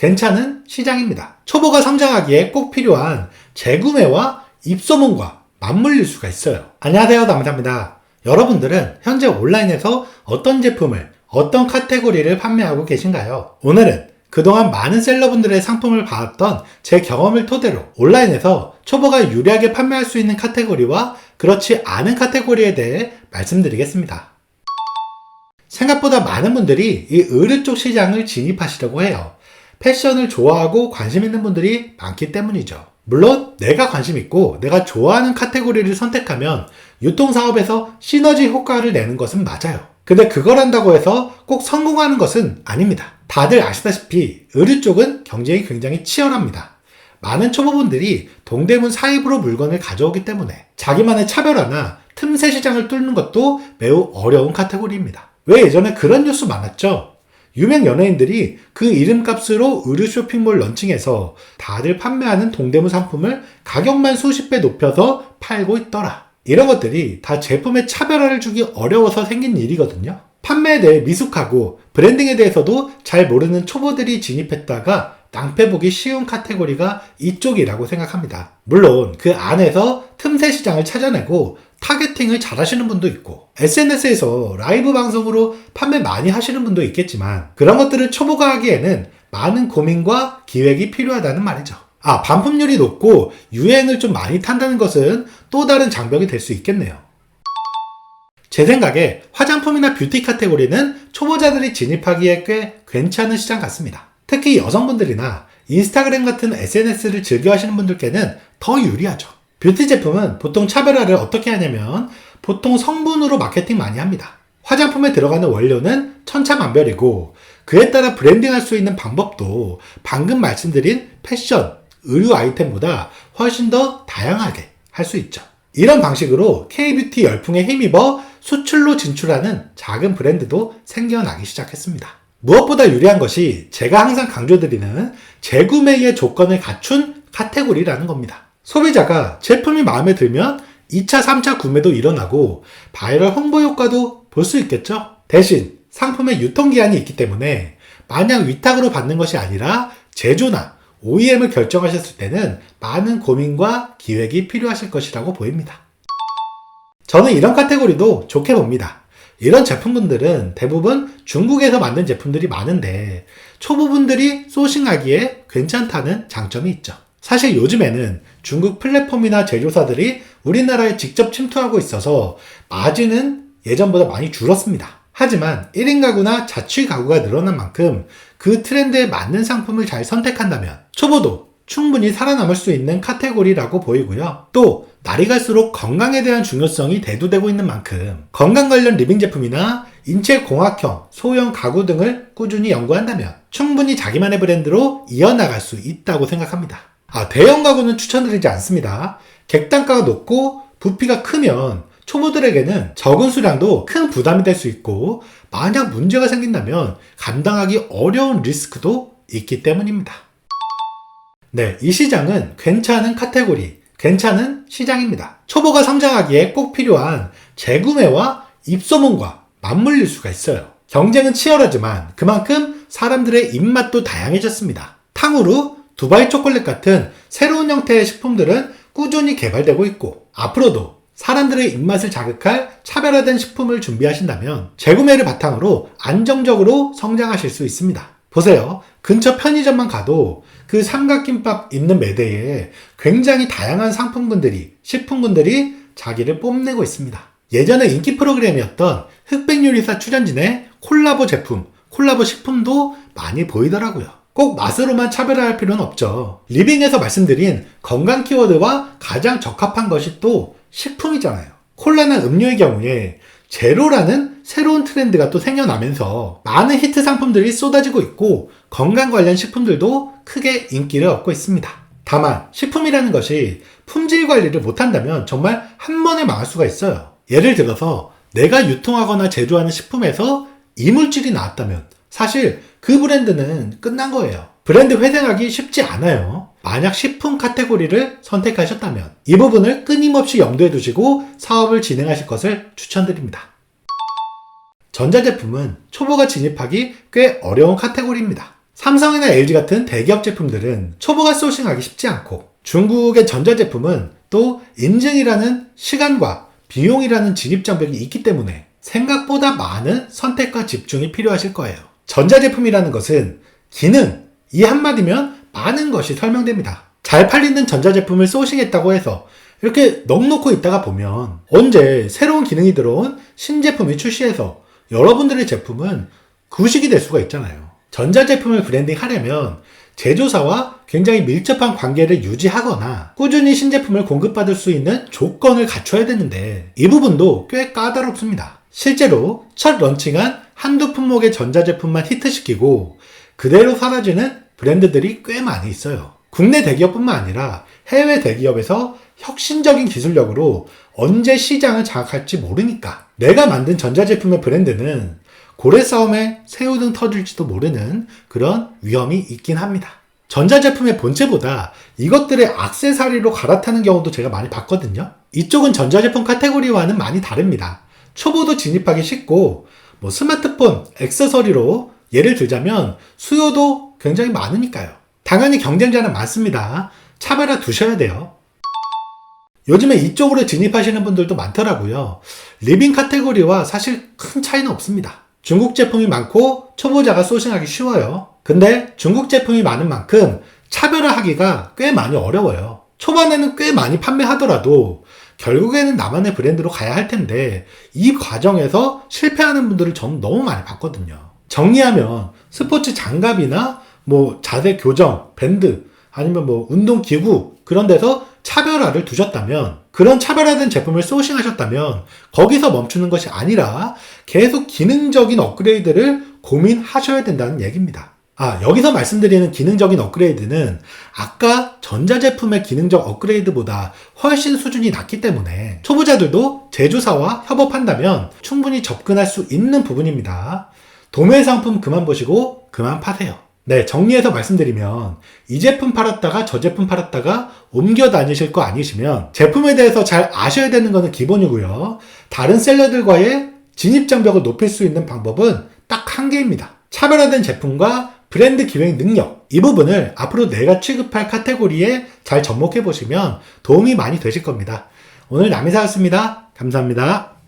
괜찮은 시장입니다. 초보가 성장하기에 꼭 필요한 재구매와 입소문과 맞물릴 수가 있어요. 안녕하세요, 남자입니다. 여러분들은 현재 온라인에서 어떤 제품을, 어떤 카테고리를 판매하고 계신가요? 오늘은 그동안 많은 셀러분들의 상품을 봐왔던 제 경험을 토대로 온라인에서 초보가 유리하게 판매할 수 있는 카테고리와 그렇지 않은 카테고리에 대해 말씀드리겠습니다. 생각보다 많은 분들이 이 의류 쪽 시장을 진입하시려고 해요. 패션을 좋아하고 관심 있는 분들이 많기 때문이죠. 물론 내가 관심 있고 내가 좋아하는 카테고리를 선택하면 유통사업에서 시너지 효과를 내는 것은 맞아요. 근데 그걸 한다고 해서 꼭 성공하는 것은 아닙니다. 다들 아시다시피 의류 쪽은 경쟁이 굉장히 치열합니다. 많은 초보분들이 동대문 사입으로 물건을 가져오기 때문에 자기만의 차별화나 틈새 시장을 뚫는 것도 매우 어려운 카테고리입니다. 왜 예전에 그런 뉴스 많았죠? 유명 연예인들이 그 이름값으로 의류 쇼핑몰 런칭해서 다들 판매하는 동대문 상품을 가격만 수십 배 높여서 팔고 있더라. 이런 것들이 다 제품의 차별화를 주기 어려워서 생긴 일이거든요. 판매에 대해 미숙하고 브랜딩에 대해서도 잘 모르는 초보들이 진입했다가 낭패 보기 쉬운 카테고리가 이쪽이라고 생각합니다. 물론 그 안에서 틈새 시장을 찾아내고 타겟팅을 잘 하시는 분도 있고 SNS에서 라이브 방송으로 판매 많이 하시는 분도 있겠지만 그런 것들을 초보가 하기에는 많은 고민과 기획이 필요하다는 말이죠. 아, 반품률이 높고 유행을 좀 많이 탄다는 것은 또 다른 장벽이 될 수 있겠네요. 제 생각에 화장품이나 뷰티 카테고리는 초보자들이 진입하기에 꽤 괜찮은 시장 같습니다. 특히 여성분들이나 인스타그램 같은 SNS를 즐겨 하시는 분들께는 더 유리하죠. 뷰티 제품은 보통 차별화를 어떻게 하냐면 보통 성분으로 마케팅 많이 합니다. 화장품에 들어가는 원료는 천차만별이고 그에 따라 브랜딩할 수 있는 방법도 방금 말씀드린 패션, 의류 아이템보다 훨씬 더 다양하게 할 수 있죠. 이런 방식으로 K뷰티 열풍에 힘입어 수출로 진출하는 작은 브랜드도 생겨나기 시작했습니다. 무엇보다 유리한 것이 제가 항상 강조드리는 재구매의 조건을 갖춘 카테고리라는 겁니다. 소비자가 제품이 마음에 들면 2차, 3차 구매도 일어나고 바이럴 홍보 효과도 볼 수 있겠죠? 대신 상품의 유통기한이 있기 때문에 마냥 위탁으로 받는 것이 아니라 제조나 OEM을 결정하셨을 때는 많은 고민과 기획이 필요하실 것이라고 보입니다. 저는 이런 카테고리도 좋게 봅니다. 이런 제품군들은 대부분 중국에서 만든 제품들이 많은데 초보분들이 소싱하기에 괜찮다는 장점이 있죠. 사실 요즘에는 중국 플랫폼이나 제조사들이 우리나라에 직접 침투하고 있어서 마진은 예전보다 많이 줄었습니다. 하지만 1인 가구나 자취 가구가 늘어난 만큼 그 트렌드에 맞는 상품을 잘 선택한다면 초보도 충분히 살아남을 수 있는 카테고리라고 보이고요. 또 날이 갈수록 건강에 대한 중요성이 대두되고 있는 만큼 건강 관련 리빙 제품이나 인체 공학형, 소형 가구 등을 꾸준히 연구한다면 충분히 자기만의 브랜드로 이어나갈 수 있다고 생각합니다. 아, 대형 가구는 추천드리지 않습니다. 객단가가 높고 부피가 크면 초보들에게는 적은 수량도 큰 부담이 될 수 있고 만약 문제가 생긴다면 감당하기 어려운 리스크도 있기 때문입니다. 네, 이 시장은 괜찮은 카테고리, 괜찮은 시장입니다. 초보가 성장하기에 꼭 필요한 재구매와 입소문과 맞물릴 수가 있어요. 경쟁은 치열하지만 그만큼 사람들의 입맛도 다양해졌습니다. 탕후루, 두바이 초콜릿 같은 새로운 형태의 식품들은 꾸준히 개발되고 있고 앞으로도 사람들의 입맛을 자극할 차별화된 식품을 준비하신다면 재구매를 바탕으로 안정적으로 성장하실 수 있습니다. 보세요. 근처 편의점만 가도 그 삼각김밥 있는 매대에 굉장히 다양한 상품군들이, 식품군들이 자기를 뽐내고 있습니다. 예전에 인기 프로그램이었던 흑백요리사 출연진의 콜라보 제품, 콜라보 식품도 많이 보이더라고요. 꼭 맛으로만 차별화할 필요는 없죠. 리빙에서 말씀드린 건강 키워드와 가장 적합한 것이 또 식품이잖아요. 콜라나 음료의 경우에 제로라는 새로운 트렌드가 또 생겨나면서 많은 히트 상품들이 쏟아지고 있고 건강 관련 식품들도 크게 인기를 얻고 있습니다. 다만 식품이라는 것이 품질 관리를 못한다면 정말 한 번에 망할 수가 있어요. 예를 들어서 내가 유통하거나 제조하는 식품에서 이물질이 나왔다면 사실 그 브랜드는 끝난 거예요. 브랜드 회생하기 쉽지 않아요. 만약 식품 카테고리를 선택하셨다면 이 부분을 끊임없이 염두에 두시고 사업을 진행하실 것을 추천드립니다. 전자제품은 초보가 진입하기 꽤 어려운 카테고리입니다. 삼성이나 LG 같은 대기업 제품들은 초보가 소싱하기 쉽지 않고 중국의 전자제품은 또 인증이라는 시간과 비용이라는 진입장벽이 있기 때문에 생각보다 많은 선택과 집중이 필요하실 거예요. 전자제품이라는 것은 기능, 이 한마디면 많은 것이 설명됩니다. 잘 팔리는 전자제품을 소싱했다고 해서 이렇게 넉놓고 있다가 보면 언제 새로운 기능이 들어온 신제품이 출시해서 여러분들의 제품은 구식이 될 수가 있잖아요. 전자제품을 브랜딩 하려면 제조사와 굉장히 밀접한 관계를 유지하거나 꾸준히 신제품을 공급받을 수 있는 조건을 갖춰야 되는데 이 부분도 꽤 까다롭습니다. 실제로 첫 런칭한 한두 품목의 전자제품만 히트시키고 그대로 사라지는 브랜드들이 꽤 많이 있어요. 국내 대기업뿐만 아니라 해외 대기업에서 혁신적인 기술력으로 언제 시장을 장악할지 모르니까 내가 만든 전자제품의 브랜드는 고래 싸움에 새우등 터질지도 모르는 그런 위험이 있긴 합니다. 전자제품의 본체보다 이것들의 악세사리로 갈아타는 경우도 제가 많이 봤거든요. 이쪽은 전자제품 카테고리와는 많이 다릅니다. 초보도 진입하기 쉽고 뭐 스마트폰, 액세서리로 예를 들자면 수요도 굉장히 많으니까요. 당연히 경쟁자는 많습니다. 차별화 두셔야 돼요. 요즘에 이쪽으로 진입하시는 분들도 많더라고요. 리빙 카테고리와 사실 큰 차이는 없습니다. 중국 제품이 많고 초보자가 소싱하기 쉬워요. 근데 중국 제품이 많은 만큼 차별화하기가 꽤 많이 어려워요. 초반에는 꽤 많이 판매하더라도 결국에는 나만의 브랜드로 가야 할 텐데 이 과정에서 실패하는 분들을 저는 너무 많이 봤거든요. 정리하면 스포츠 장갑이나 뭐 자세 교정, 밴드 아니면 뭐 운동 기구 그런 데서 차별화를 두셨다면 그런 차별화된 제품을 소싱하셨다면 거기서 멈추는 것이 아니라 계속 기능적인 업그레이드를 고민하셔야 된다는 얘기입니다. 아, 여기서 말씀드리는 기능적인 업그레이드는 아까 전자제품의 기능적 업그레이드보다 훨씬 수준이 낮기 때문에 초보자들도 제조사와 협업한다면 충분히 접근할 수 있는 부분입니다. 도매 상품 그만 보시고 그만 파세요. 네, 정리해서 말씀드리면 이 제품 팔았다가 저 제품 팔았다가 옮겨 다니실 거 아니시면 제품에 대해서 잘 아셔야 되는 거는 기본이고요. 다른 셀러들과의 진입 장벽을 높일 수 있는 방법은 딱 한 개입니다. 차별화된 제품과 브랜드 기획 능력 이 부분을 앞으로 내가 취급할 카테고리에 잘 접목해 보시면 도움이 많이 되실 겁니다. 오늘 남이사였습니다. 감사합니다.